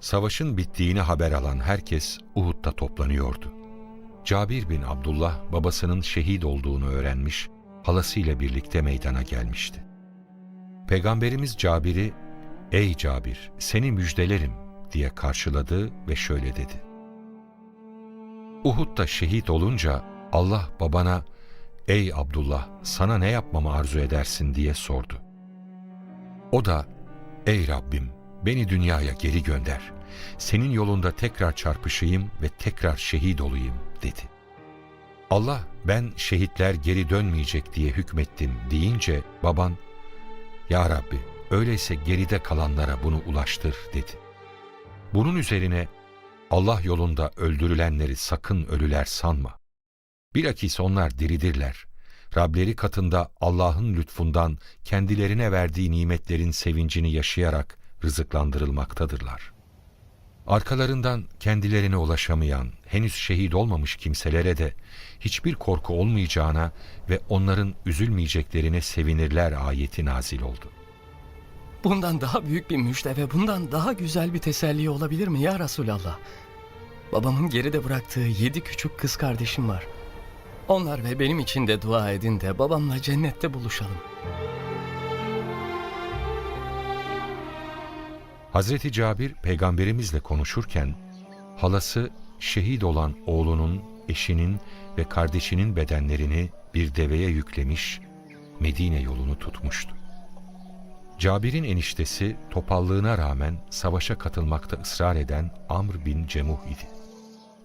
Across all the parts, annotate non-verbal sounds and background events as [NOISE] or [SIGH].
Savaşın bittiğini haber alan herkes Uhud'da toplanıyordu. Cabir bin Abdullah babasının şehit olduğunu öğrenmiş, halasıyla birlikte meydana gelmişti. Peygamberimiz Cabir'i, ''Ey Cabir, seni müjdelerim.'' diye karşıladı ve şöyle dedi. Uhud'da şehit olunca Allah babana, ''Ey Abdullah, sana ne yapmamı arzu edersin?'' diye sordu. O da, ''Ey Rabbim, beni dünyaya geri gönder. Senin yolunda tekrar çarpışayım ve tekrar şehit olayım.'' dedi. Allah, ben şehitler geri dönmeyecek diye hükmettim deyince baban, ''Ya Rabbi, öyleyse geride kalanlara bunu ulaştır.'' dedi. Bunun üzerine Allah yolunda öldürülenleri sakın ölüler sanma. Bilakis onlar diridirler. Rableri katında Allah'ın lütfundan kendilerine verdiği nimetlerin sevincini yaşayarak rızıklandırılmaktadırlar. Arkalarından kendilerine ulaşamayan, henüz şehit olmamış kimselere de hiçbir korku olmayacağına ve onların üzülmeyeceklerine sevinirler ayeti nazil oldu. Bundan daha büyük bir müjde ve bundan daha güzel bir teselli olabilir mi ya Resulallah? Babamın geride bıraktığı yedi küçük kız kardeşim var. Onlar ve benim için de dua edin de babamla cennette buluşalım. Hazreti Cabir peygamberimizle konuşurken halası şehit olan oğlunun, eşinin ve kardeşinin bedenlerini bir deveye yüklemiş, Medine yolunu tutmuştu. Cabir'in eniştesi topallığına rağmen savaşa katılmakta ısrar eden Amr bin Cemuh idi.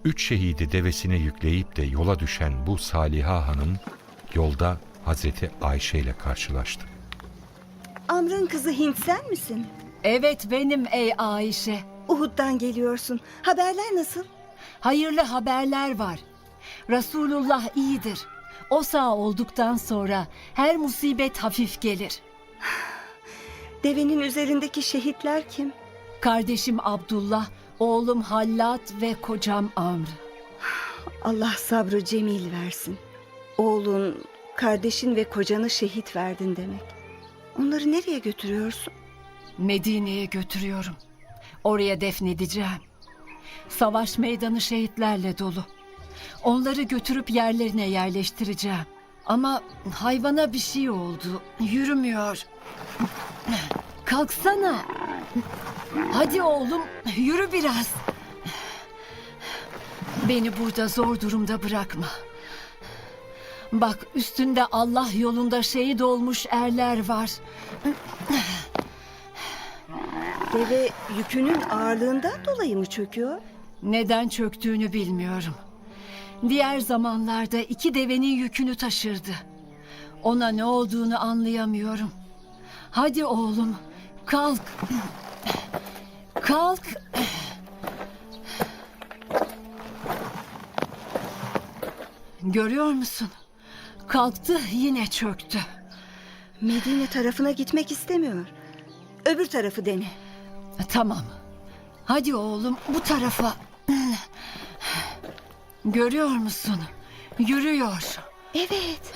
Üç şehidi devesine yükleyip de yola düşen bu Saliha Hanım yolda Hazreti Ayşe ile karşılaştı. Amr'ın kızı Hint sen misin? Evet benim ey Ayşe. Uhud'dan geliyorsun. Haberler nasıl? Hayırlı haberler var. Resulullah iyidir. O sağ olduktan sonra her musibet hafif gelir. [SIGHS] Devenin üzerindeki şehitler kim? Kardeşim Abdullah, oğlum Hallat ve kocam Amr. [SIGHS] Allah sabrı cemil versin. Oğlun, kardeşin ve kocanı şehit verdin demek. Onları nereye götürüyorsun? Medine'ye götürüyorum. Oraya defnedeceğim. Savaş meydanı şehitlerle dolu. Onları götürüp yerlerine yerleştireceğim. Ama hayvana bir şey oldu. Yürümüyor. Kalksana. Hadi oğlum yürü biraz. Beni burada zor durumda bırakma. Bak üstünde Allah yolunda şehit olmuş erler var. Deve yükünün ağırlığından dolayı mı çöküyor? Neden çöktüğünü bilmiyorum. Diğer zamanlarda iki devenin yükünü taşırdı. Ona ne olduğunu anlayamıyorum. Hadi oğlum, kalk. Kalk. Görüyor musun? Kalktı yine çöktü. Medine tarafına gitmek istemiyor. Öbür tarafı dene. Tamam. Hadi oğlum bu tarafa. Görüyor musun? Yürüyor. Evet.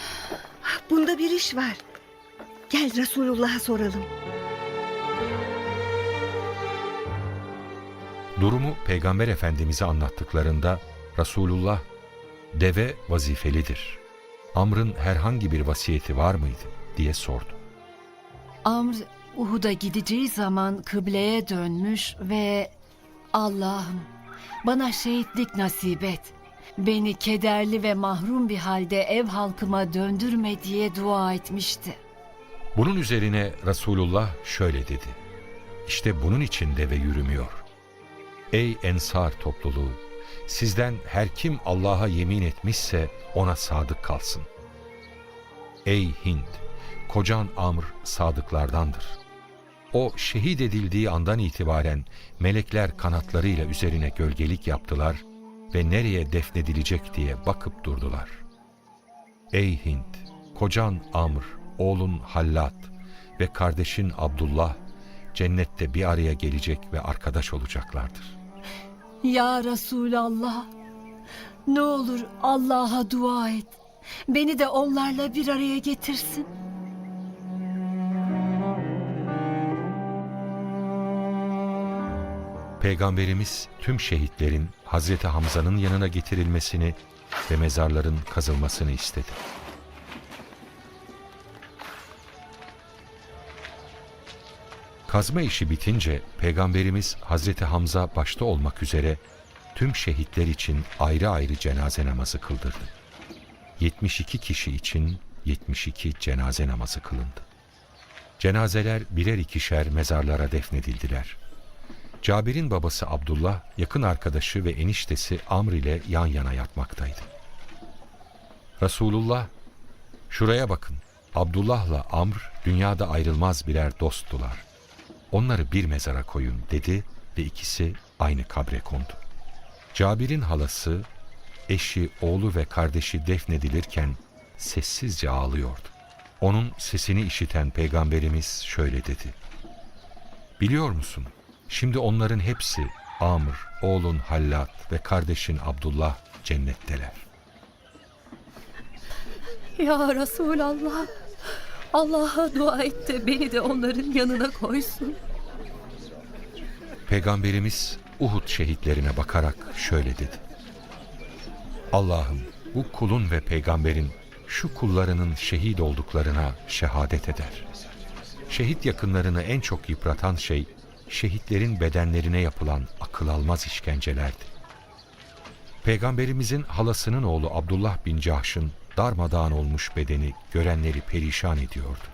Bunda bir iş var. Gel Resulullah'a soralım. Durumu Peygamber Efendimiz'e anlattıklarında Resulullah, deve vazifelidir. Amr'ın herhangi bir vasiyeti var mıydı diye sordu. Amr Uhud'a gideceği zaman kıbleye dönmüş ve Allah'ım bana şehitlik nasip et. Beni kederli ve mahrum bir halde ev halkıma döndürme diye dua etmişti. Bunun üzerine Resulullah şöyle dedi. İşte bunun için deve yürümüyor. Ey Ensar topluluğu! Sizden her kim Allah'a yemin etmişse ona sadık kalsın. Ey Hind! Kocan Amr sadıklardandır. O şehit edildiği andan itibaren melekler kanatlarıyla üzerine gölgelik yaptılar ve nereye defnedilecek diye bakıp durdular. Ey Hint! Kocan Amr, oğlun Hallat ve kardeşin Abdullah cennette bir araya gelecek ve arkadaş olacaklardır. Ya Resulallah ne olur Allah'a dua et. Beni de onlarla bir araya getirsin. Peygamberimiz tüm şehitlerin Hazreti Hamza'nın yanına getirilmesini ve mezarların kazılmasını istedi. Kazma işi bitince Peygamberimiz Hazreti Hamza başta olmak üzere tüm şehitler için ayrı ayrı cenaze namazı kıldırdı. 72 kişi için 72 cenaze namazı kılındı. Cenazeler birer ikişer mezarlara defnedildiler. Cabir'in babası Abdullah, yakın arkadaşı ve eniştesi Amr ile yan yana yatmaktaydı. Resulullah, şuraya bakın, Abdullah'la Amr dünyada ayrılmaz birer dosttular. Onları bir mezara koyun dedi ve ikisi aynı kabre kondu. Cabir'in halası, eşi, oğlu ve kardeşi defnedilirken sessizce ağlıyordu. Onun sesini işiten peygamberimiz şöyle dedi. Biliyor musun? Şimdi onların hepsi Amr, oğlun Hallat ve kardeşin Abdullah cennetteler. Ya Resulallah. Allah'a dua et de beni de onların yanına koysun. Peygamberimiz Uhud şehitlerine bakarak şöyle dedi. Allah'ım bu kulun ve peygamberin şu kullarının şehit olduklarına şehadet eder. Şehit yakınlarını en çok yıpratan şey şehitlerin bedenlerine yapılan akıl almaz işkencelerdi. Peygamberimizin halasının oğlu Abdullah bin Cahş'ın darmadağın olmuş bedeni görenleri perişan ediyordu.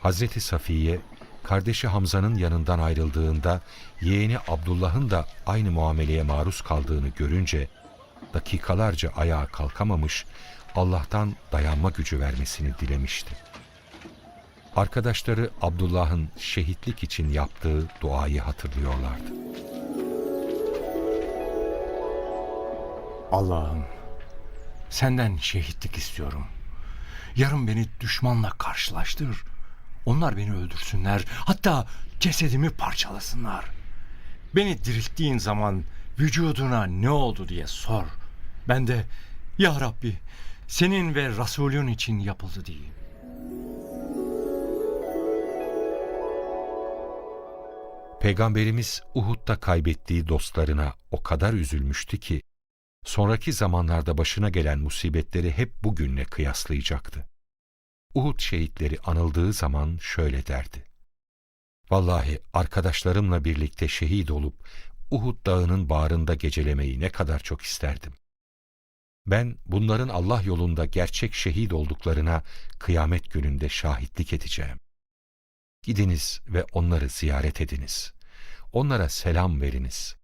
Hazreti Safiye, kardeşi Hamza'nın yanından ayrıldığında yeğeni Abdullah'ın da aynı muameleye maruz kaldığını görünce dakikalarca ayağa kalkamamış, Allah'tan dayanma gücü vermesini dilemişti. Arkadaşları Abdullah'ın şehitlik için yaptığı duayı hatırlıyorlardı. Allah'ım senden şehitlik istiyorum. Yarın beni düşmanla karşılaştır. Onlar beni öldürsünler. Hatta cesedimi parçalasınlar. Beni dirilttiğin zaman vücuduna ne oldu diye sor. Ben de ya Rabbi senin ve Resulün için yapıldı diyeyim. Peygamberimiz Uhud'da kaybettiği dostlarına o kadar üzülmüştü ki, sonraki zamanlarda başına gelen musibetleri hep bugünle kıyaslayacaktı. Uhud şehitleri anıldığı zaman şöyle derdi. Vallahi arkadaşlarımla birlikte şehit olup Uhud dağının bağrında gecelemeyi ne kadar çok isterdim. Ben bunların Allah yolunda gerçek şehit olduklarına kıyamet gününde şahitlik edeceğim. Gidiniz ve onları ziyaret ediniz. Onlara selam veriniz.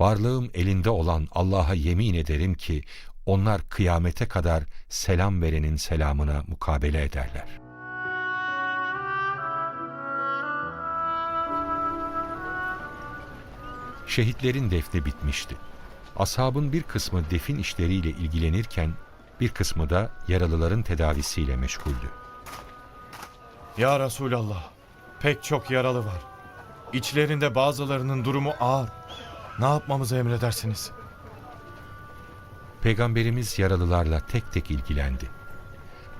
Varlığım elinde olan Allah'a yemin ederim ki onlar kıyamete kadar selam verenin selamına mukabele ederler. Şehitlerin defni bitmişti. Ashabın bir kısmı defin işleriyle ilgilenirken bir kısmı da yaralıların tedavisiyle meşguldü. Ya Resulallah, pek çok yaralı var. İçlerinde bazılarının durumu ağır. Ne yapmamızı emredersiniz? Peygamberimiz yaralılarla tek tek ilgilendi.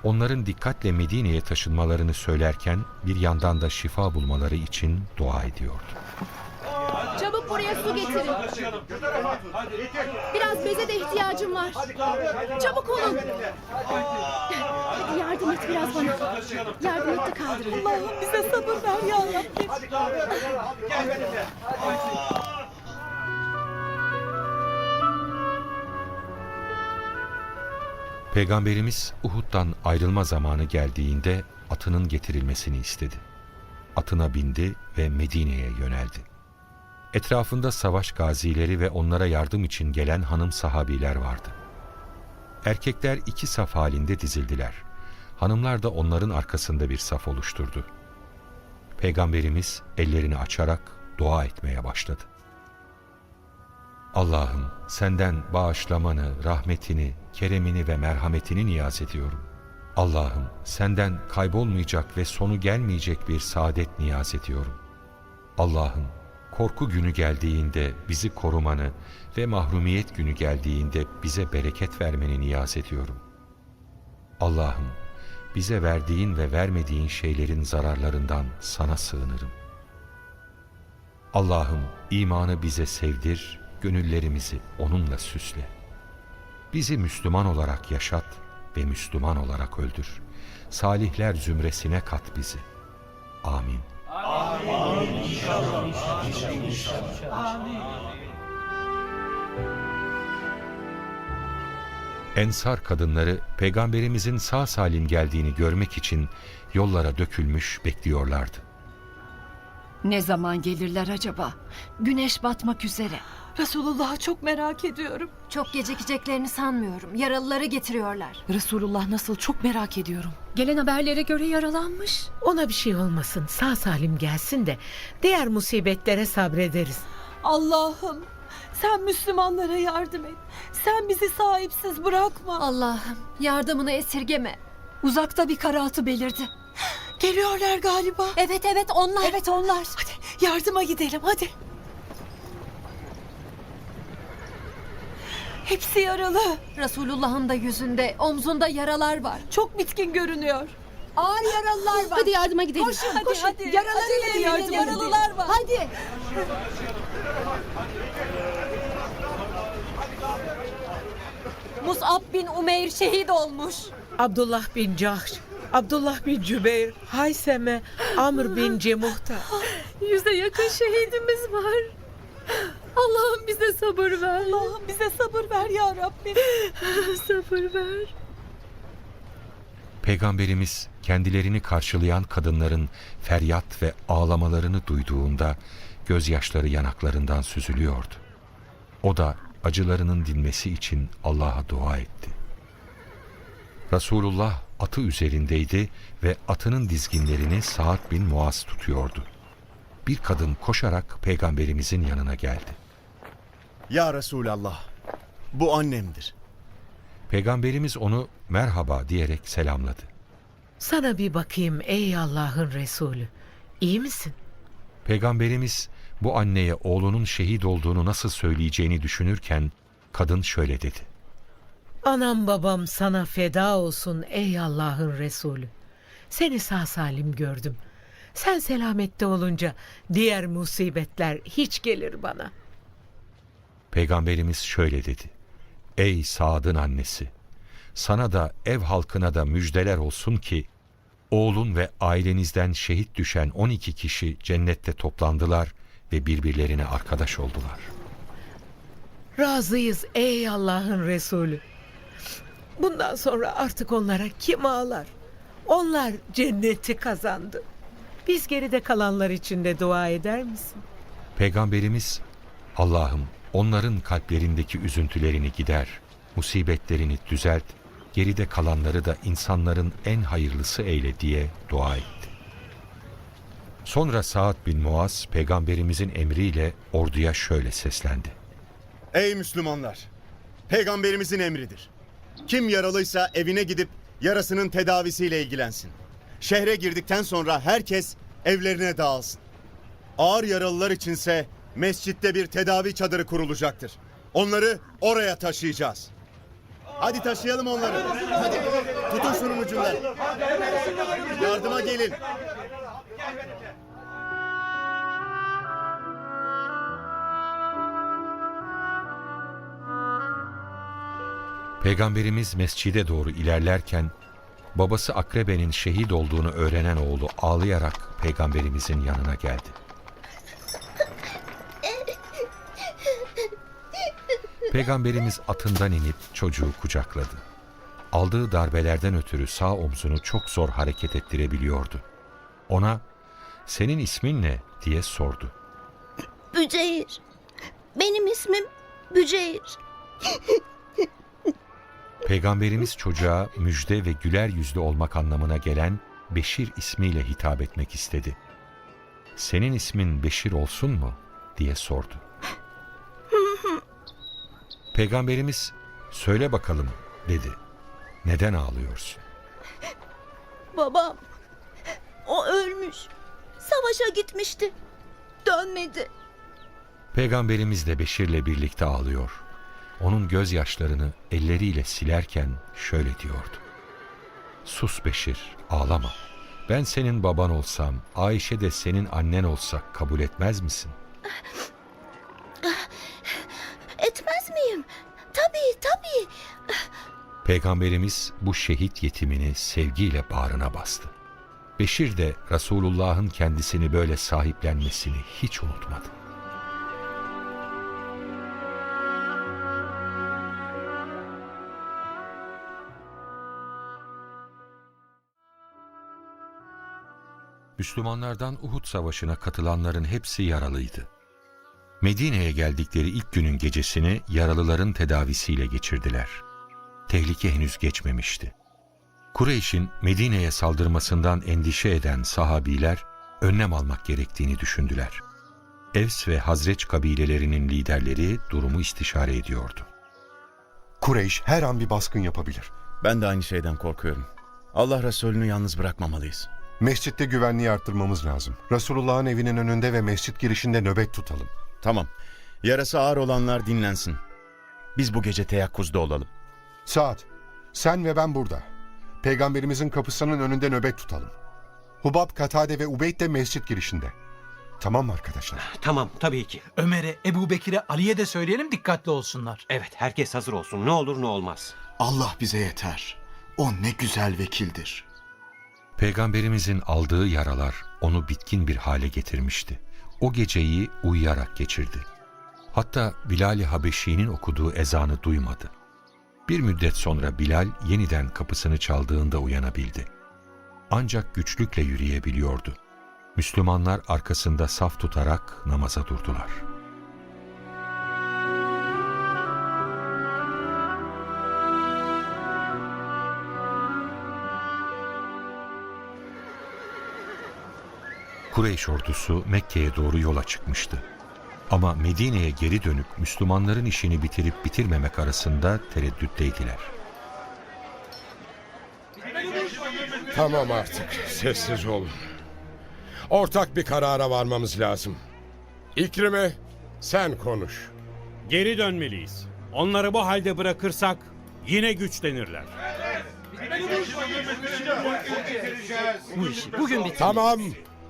Onların dikkatle Medine'ye taşınmalarını söylerken bir yandan da şifa bulmaları için dua ediyordu. Çabuk buraya su getirin. Biraz beze de ihtiyacım var. Çabuk olun. Hadi yardım et biraz bana. Yardım et de kaldırın. Allah'ım bize sabır ver ya Rabbim. Peygamberimiz Uhud'dan ayrılma zamanı geldiğinde atının getirilmesini istedi. Atına bindi ve Medine'ye yöneldi. Etrafında savaş gazileri ve onlara yardım için gelen hanım sahabiler vardı. Erkekler iki saf halinde dizildiler. Hanımlar da onların arkasında bir saf oluşturdu. Peygamberimiz ellerini açarak dua etmeye başladı. Allah'ım senden bağışlamanı, rahmetini, keremini ve merhametini niyaz ediyorum. Allah'ım senden kaybolmayacak ve sonu gelmeyecek bir saadet niyaz ediyorum. Allah'ım korku günü geldiğinde bizi korumanı ve mahrumiyet günü geldiğinde bize bereket vermeni niyaz ediyorum. Allah'ım bize verdiğin ve vermediğin şeylerin zararlarından sana sığınırım. Allah'ım imanı bize sevdir, gönüllerimizi onunla süsle. Bizi Müslüman olarak yaşat ve Müslüman olarak öldür. Salihler zümresine kat bizi. Amin. Ensar kadınları peygamberimizin sağ salim geldiğini görmek için yollara dökülmüş bekliyorlardı. Ne zaman gelirler acaba? Güneş batmak üzere. Resulullah'ı çok merak ediyorum. Çok gecikeceklerini sanmıyorum. Yaralıları getiriyorlar. Resulullah nasıl çok merak ediyorum. Gelen haberlere göre yaralanmış. Ona bir şey olmasın. Sağ salim gelsin de diğer musibetlere sabrederiz. Allah'ım sen Müslümanlara yardım et. Sen bizi sahipsiz bırakma. Allah'ım yardımını esirgeme. Uzakta bir karaltı belirdi. Geliyorlar galiba. Evet evet onlar. Evet onlar. Hadi yardıma gidelim hadi. Hepsi yaralı. Resulullah'ın da yüzünde, omzunda yaralar var. Çok bitkin görünüyor. Ağır yaralılar var. Hadi yardıma gidelim. Koşun hadi koşun. hadi. Yaralarıyla Acele edin, yardıma yaralılar var. Hadi. Mus'ab bin Umeyr şehit olmuş. Abdullah bin Cahş, Abdullah bin Cübeyr, Hayseme, Amr bin Cemuhta. Yüze yakın şehidimiz var. Allah'ım bize sabır ver. Allah'ım bize sabır ver ya Rabbim. [LAUGHS] sabır ver. Peygamberimiz kendilerini karşılayan kadınların feryat ve ağlamalarını duyduğunda gözyaşları yanaklarından süzülüyordu. O da acılarının dinmesi için Allah'a dua etti. Resulullah atı üzerindeydi ve atının dizginlerini Sa'd bin Muaz tutuyordu. Bir kadın koşarak peygamberimizin yanına geldi. Ya Resulallah, bu annemdir. Peygamberimiz onu merhaba diyerek selamladı. Sana bir bakayım ey Allah'ın Resulü. İyi misin? Peygamberimiz bu anneye oğlunun şehit olduğunu nasıl söyleyeceğini düşünürken kadın şöyle dedi. Anam babam sana feda olsun ey Allah'ın Resulü. Seni sağ salim gördüm. Sen selamette olunca diğer musibetler hiç gelir bana. Peygamberimiz şöyle dedi. Ey Sad'ın annesi! Sana da ev halkına da müjdeler olsun ki oğlun ve ailenizden şehit düşen 12 kişi cennette toplandılar ve birbirlerine arkadaş oldular. Razıyız ey Allah'ın Resulü. Bundan sonra artık onlara kim ağlar? Onlar cenneti kazandı. Biz geride kalanlar için de dua eder misin? Peygamberimiz Allah'ım onların kalplerindeki üzüntülerini gider, musibetlerini düzelt, geride kalanları da insanların en hayırlısı eyle diye dua etti. Sonra Sa'd bin Muaz peygamberimizin emriyle orduya şöyle seslendi. Ey Müslümanlar! Peygamberimizin emridir. Kim yaralıysa evine gidip yarasının tedavisiyle ilgilensin. Şehre girdikten sonra herkes evlerine dağılsın. Ağır yaralılar içinse mescitte bir tedavi çadırı kurulacaktır. Onları oraya taşıyacağız. Hadi taşıyalım onları. Hadi tutun şunun ucundan. Yardıma gelin. Peygamberimiz mescide doğru ilerlerken babası Akrebe'nin şehit olduğunu öğrenen oğlu ağlayarak peygamberimizin yanına geldi. Peygamberimiz atından inip çocuğu kucakladı. Aldığı darbelerden ötürü sağ omzunu çok zor hareket ettirebiliyordu. Ona "Senin ismin ne?" diye sordu. Büceyir. Benim ismim Büceyir. Peygamberimiz çocuğa müjde ve güler yüzlü olmak anlamına gelen Beşir ismiyle hitap etmek istedi. Senin ismin Beşir olsun mu? diye sordu. Peygamberimiz söyle bakalım dedi. Neden ağlıyorsun? [LAUGHS] Babam. O ölmüş. Savaşa gitmişti. Dönmedi. Peygamberimiz de Beşir'le birlikte ağlıyor. Onun gözyaşlarını elleriyle silerken şöyle diyordu. Sus Beşir, ağlama. Ben senin baban olsam, Ayşe de senin annen olsak kabul etmez misin? [LAUGHS] Peygamberimiz bu şehit yetimini sevgiyle bağrına bastı. Beşir de Resulullah'ın kendisini böyle sahiplenmesini hiç unutmadı. Müslümanlardan Uhud Savaşı'na katılanların hepsi yaralıydı. Medine'ye geldikleri ilk günün gecesini yaralıların tedavisiyle geçirdiler. Tehlike henüz geçmemişti. Kureyş'in Medine'ye saldırmasından endişe eden sahabiler önlem almak gerektiğini düşündüler. Evs ve Hazreç kabilelerinin liderleri durumu istişare ediyordu. Kureyş her an bir baskın yapabilir. Ben de aynı şeyden korkuyorum. Allah Resulü'nü yalnız bırakmamalıyız. Mescitte güvenliği arttırmamız lazım. Resulullah'ın evinin önünde ve mescit girişinde nöbet tutalım. Tamam. Yarası ağır olanlar dinlensin. Biz bu gece teyakkuzda olalım. Saat, sen ve ben burada. Peygamberimizin kapısının önünde nöbet tutalım. Hubab, Katade ve Ubeyd de mescit girişinde. Tamam mı arkadaşlar? Tamam tabii ki. Ömer'e, Ebu Bekir'e, Ali'ye de söyleyelim dikkatli olsunlar. Evet herkes hazır olsun ne olur ne olmaz. Allah bize yeter. O ne güzel vekildir. Peygamberimizin aldığı yaralar onu bitkin bir hale getirmişti. O geceyi uyuyarak geçirdi. Hatta Bilal-i Habeşi'nin okuduğu ezanı duymadı. Bir müddet sonra Bilal yeniden kapısını çaldığında uyanabildi. Ancak güçlükle yürüyebiliyordu. Müslümanlar arkasında saf tutarak namaza durdular. Kureyş ordusu Mekke'ye doğru yola çıkmıştı. Ama Medine'ye geri dönüp Müslümanların işini bitirip bitirmemek arasında tereddütteydiler. Tamam artık. Sessiz olun. Ortak bir karara varmamız lazım. İkrime sen konuş. Geri dönmeliyiz. Onları bu halde bırakırsak yine güçlenirler. Bu işi bugün bitir. Tamam.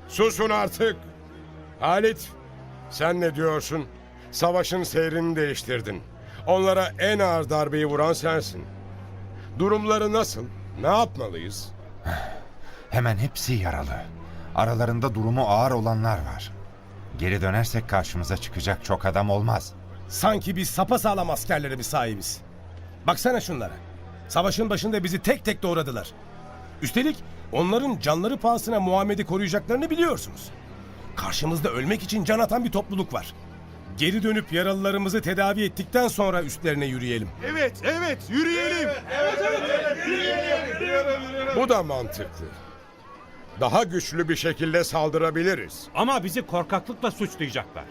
Susun artık. Halit sen ne diyorsun? Savaşın seyrini değiştirdin. Onlara en ağır darbeyi vuran sensin. Durumları nasıl? Ne yapmalıyız? [SIGHS] Hemen hepsi yaralı. Aralarında durumu ağır olanlar var. Geri dönersek karşımıza çıkacak çok adam olmaz. Sanki biz sapasağlam askerlere bir sahibiz. Baksana şunlara. Savaşın başında bizi tek tek doğradılar. Üstelik onların canları pahasına Muhammed'i koruyacaklarını biliyorsunuz. Karşımızda ölmek için can atan bir topluluk var. Geri dönüp yaralılarımızı tedavi ettikten sonra üstlerine yürüyelim. Evet, evet, yürüyelim. Bu da mantıklı. Daha güçlü bir şekilde saldırabiliriz. Ama bizi korkaklıkla suçlayacaklar.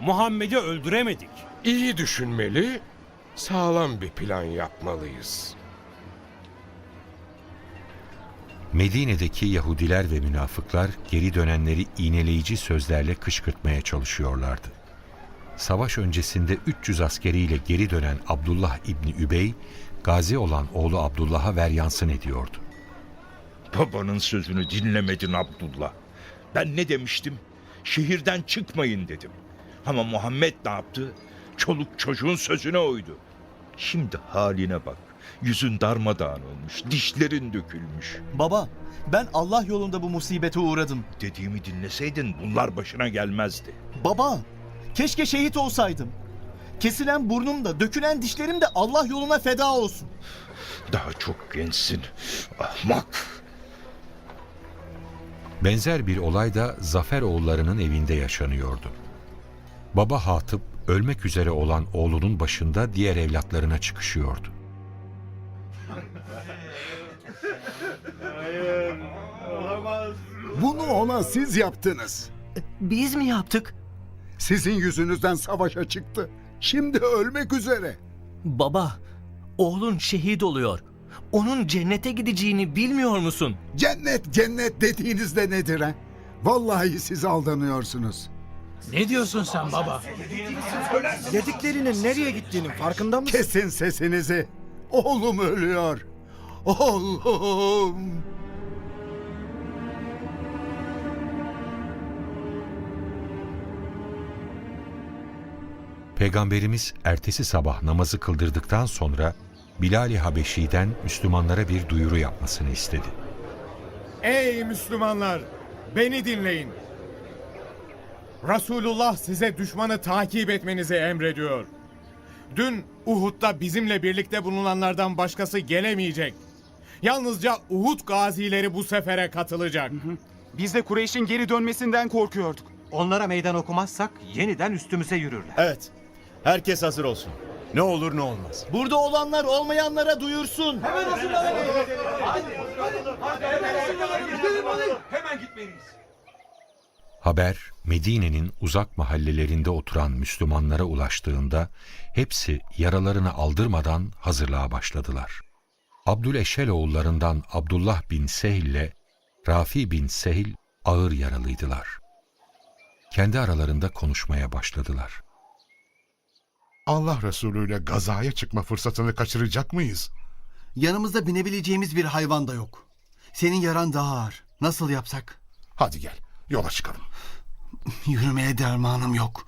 Muhammed'i öldüremedik. İyi düşünmeli, sağlam bir plan yapmalıyız. Medine'deki Yahudiler ve münafıklar geri dönenleri iğneleyici sözlerle kışkırtmaya çalışıyorlardı. Savaş öncesinde 300 askeriyle geri dönen Abdullah İbni Übey, gazi olan oğlu Abdullah'a veryansın ediyordu. Babanın sözünü dinlemedin Abdullah. Ben ne demiştim? Şehirden çıkmayın dedim. Ama Muhammed ne yaptı? Çoluk çocuğun sözüne uydu. Şimdi haline bak. Yüzün darmadağın olmuş, dişlerin dökülmüş. Baba, ben Allah yolunda bu musibete uğradım. Dediğimi dinleseydin bunlar başına gelmezdi. Baba, keşke şehit olsaydım. Kesilen burnum da, dökülen dişlerim de Allah yoluna feda olsun. Daha çok gençsin. Ahmak. Benzer bir olay da Zafer oğullarının evinde yaşanıyordu. Baba Hatip ölmek üzere olan oğlunun başında diğer evlatlarına çıkışıyordu. Bunu ona siz yaptınız. Biz mi yaptık? Sizin yüzünüzden savaşa çıktı. Şimdi ölmek üzere. Baba, oğlun şehit oluyor. Onun cennete gideceğini bilmiyor musun? Cennet cennet dediğinizde nedir ha? Vallahi siz aldanıyorsunuz. Ne diyorsun sen baba? Dediklerinin nereye gittiğinin farkında mısın? Kesin sesinizi. Oğlum ölüyor. Oğlum. Peygamberimiz ertesi sabah namazı kıldırdıktan sonra Bilal-i Habeşi'den Müslümanlara bir duyuru yapmasını istedi. Ey Müslümanlar! Beni dinleyin. Resulullah size düşmanı takip etmenizi emrediyor. Dün Uhud'da bizimle birlikte bulunanlardan başkası gelemeyecek. Yalnızca Uhud gazileri bu sefere katılacak. Biz de Kureyş'in geri dönmesinden korkuyorduk. Onlara meydan okumazsak yeniden üstümüze yürürler. Evet. Herkes hazır olsun. Ne olur ne olmaz. Burada olanlar olmayanlara duyursun. Hemen gitmeliyiz. Haber Medine'nin uzak mahallelerinde oturan Müslümanlara ulaştığında hepsi yaralarını aldırmadan hazırlığa başladılar. Abdüleşel oğullarından Abdullah bin Sehil ile Rafi bin Sehil ağır yaralıydılar. Kendi aralarında konuşmaya başladılar. Allah Resulü ile gazaya çıkma fırsatını kaçıracak mıyız? Yanımızda binebileceğimiz bir hayvan da yok. Senin yaran daha ağır. Nasıl yapsak? Hadi gel, yola çıkalım. [LAUGHS] Yürümeye dermanım yok.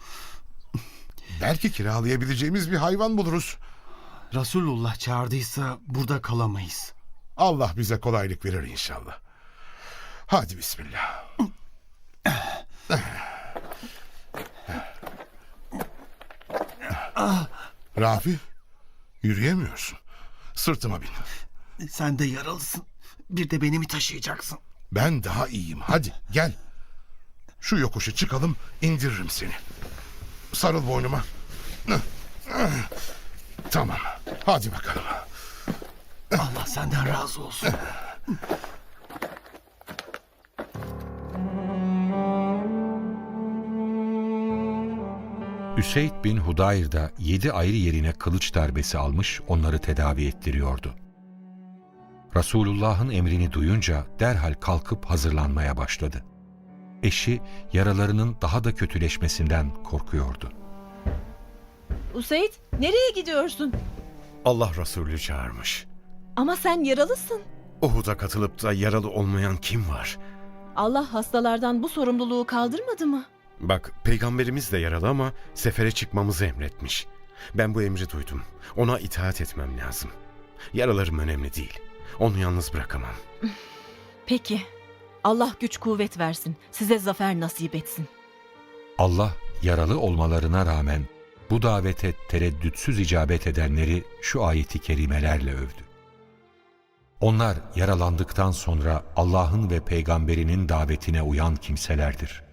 Belki kiralayabileceğimiz bir hayvan buluruz. Resulullah çağırdıysa burada kalamayız. Allah bize kolaylık verir inşallah. Hadi bismillah. [CLEARS THROAT] Rafi, yürüyemiyorsun. Sırtıma bin. Sen de yaralısın. Bir de beni mi taşıyacaksın? Ben daha iyiyim. Hadi gel. Şu yokuşu çıkalım, indiririm seni. Sarıl boynuma. Tamam. Hadi bakalım. Allah senden razı olsun. Üseyd bin Hudayr da yedi ayrı yerine kılıç darbesi almış onları tedavi ettiriyordu. Resulullah'ın emrini duyunca derhal kalkıp hazırlanmaya başladı. Eşi yaralarının daha da kötüleşmesinden korkuyordu. Useyd nereye gidiyorsun? Allah Resulü çağırmış. Ama sen yaralısın. Uhud'a katılıp da yaralı olmayan kim var? Allah hastalardan bu sorumluluğu kaldırmadı mı? Bak peygamberimiz de yaralı ama sefere çıkmamızı emretmiş. Ben bu emri duydum. Ona itaat etmem lazım. Yaralarım önemli değil. Onu yalnız bırakamam. [LAUGHS] Peki. Allah güç kuvvet versin. Size zafer nasip etsin. Allah yaralı olmalarına rağmen bu davete tereddütsüz icabet edenleri şu ayeti kerimelerle övdü. Onlar yaralandıktan sonra Allah'ın ve peygamberinin davetine uyan kimselerdir.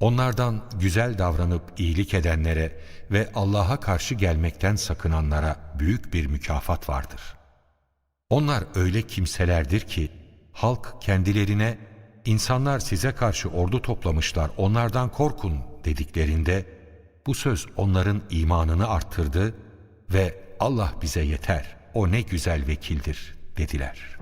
Onlardan güzel davranıp iyilik edenlere ve Allah'a karşı gelmekten sakınanlara büyük bir mükafat vardır. Onlar öyle kimselerdir ki halk kendilerine insanlar size karşı ordu toplamışlar onlardan korkun dediklerinde bu söz onların imanını arttırdı ve Allah bize yeter o ne güzel vekildir dediler.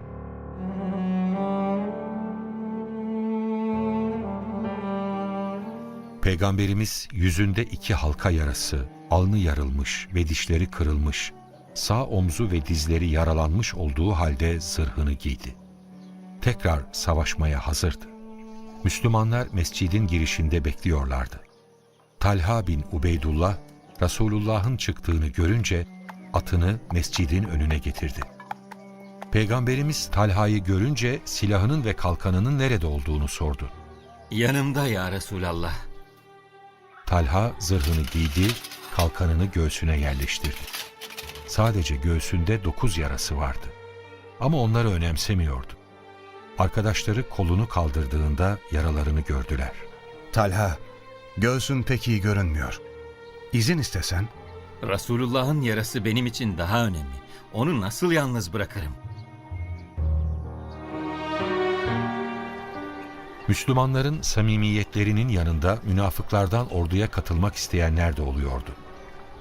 Peygamberimiz yüzünde iki halka yarası, alnı yarılmış ve dişleri kırılmış, sağ omzu ve dizleri yaralanmış olduğu halde zırhını giydi. Tekrar savaşmaya hazırdı. Müslümanlar mescidin girişinde bekliyorlardı. Talha bin Ubeydullah, Resulullah'ın çıktığını görünce atını mescidin önüne getirdi. Peygamberimiz Talha'yı görünce silahının ve kalkanının nerede olduğunu sordu. Yanımda ya Resulallah. Talha zırhını giydi, kalkanını göğsüne yerleştirdi. Sadece göğsünde dokuz yarası vardı. Ama onları önemsemiyordu. Arkadaşları kolunu kaldırdığında yaralarını gördüler. Talha, göğsün pek iyi görünmüyor. İzin istesen. Resulullah'ın yarası benim için daha önemli. Onu nasıl yalnız bırakırım? Müslümanların samimiyetlerinin yanında münafıklardan orduya katılmak isteyenler de oluyordu.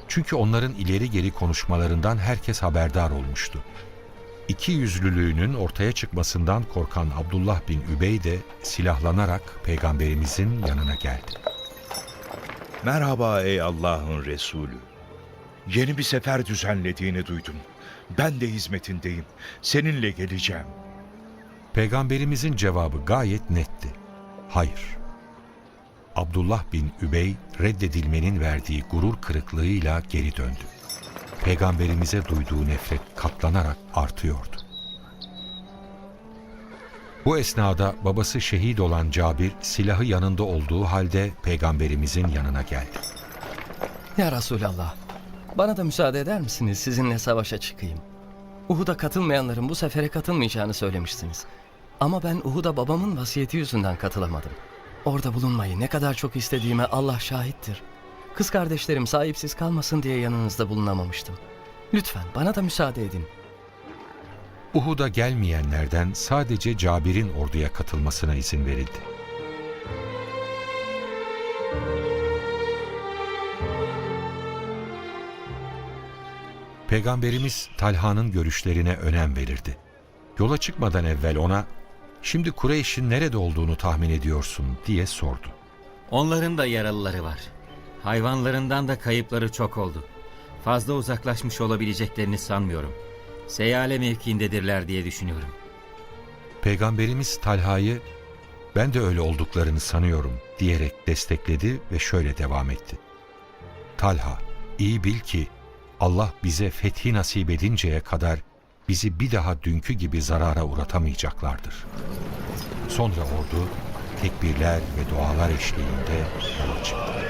Çünkü onların ileri geri konuşmalarından herkes haberdar olmuştu. İki yüzlülüğünün ortaya çıkmasından korkan Abdullah bin Übey de silahlanarak peygamberimizin yanına geldi. Merhaba ey Allah'ın Resulü. Yeni bir sefer düzenlediğini duydum. Ben de hizmetindeyim. Seninle geleceğim. Peygamberimizin cevabı gayet netti. Hayır. Abdullah bin Übey reddedilmenin verdiği gurur kırıklığıyla geri döndü. Peygamberimize duyduğu nefret katlanarak artıyordu. Bu esnada babası şehit olan Cabir silahı yanında olduğu halde peygamberimizin yanına geldi. Ya Resulallah, bana da müsaade eder misiniz sizinle savaşa çıkayım? Uhud'a katılmayanların bu sefere katılmayacağını söylemiştiniz. Ama ben Uhud'a babamın vasiyeti yüzünden katılamadım. Orada bulunmayı ne kadar çok istediğime Allah şahittir. Kız kardeşlerim sahipsiz kalmasın diye yanınızda bulunamamıştım. Lütfen bana da müsaade edin. Uhud'a gelmeyenlerden sadece Cabir'in orduya katılmasına izin verildi. Peygamberimiz Talha'nın görüşlerine önem verirdi. Yola çıkmadan evvel ona, şimdi Kureyş'in nerede olduğunu tahmin ediyorsun diye sordu. Onların da yaralıları var. Hayvanlarından da kayıpları çok oldu. Fazla uzaklaşmış olabileceklerini sanmıyorum. Seyale mevkiindedirler diye düşünüyorum. Peygamberimiz Talha'yı ben de öyle olduklarını sanıyorum diyerek destekledi ve şöyle devam etti. Talha, iyi bil ki Allah bize fethi nasip edinceye kadar bizi bir daha dünkü gibi zarara uğratamayacaklardır. Sonra ordu tekbirler ve dualar eşliğinde yola çıktı.